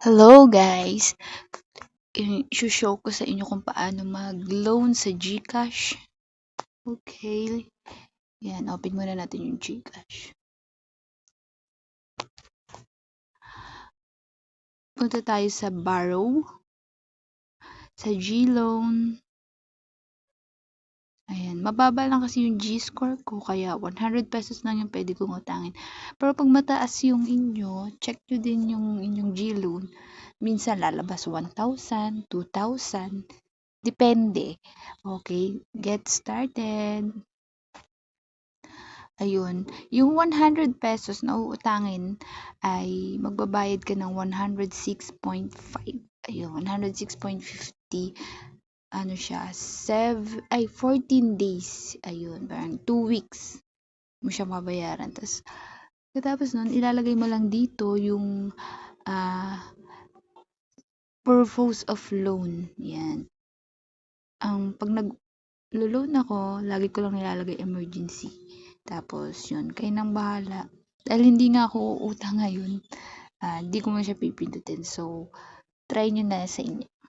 Hello guys! I-show ko sa inyo kung paano mag-loan sa GCash. Okay. Yan, open muna natin yung GCash. Punta tayo sa borrow. Sa G-loan. Ayan, mababa lang kasi yung G-score ko, kaya 100 pesos lang yung pwede kong utangin. Pero pag mataas yung inyo, check nyo din yung inyong G-loan. Minsan lalabas 1,000, 2,000, depende. Okay, get started. Ayun, yung 100 pesos na uutangin ay magbabayad ka ng 106.5. Ayun, 106.50 ano siya, 7, ay 14 days. Ayun, parang 2 weeks mo siya mabayaran. Tapos, katapos nun, ilalagay mo lang dito yung uh, purpose of loan. Yan. Ang pag nag-loan ako, lagi ko lang nilalagay emergency. Tapos, yun, kayo nang bahala. Dahil hindi nga ako utang ngayon, uh, hindi ko man siya pipindutin. So, try nyo na sa inyo.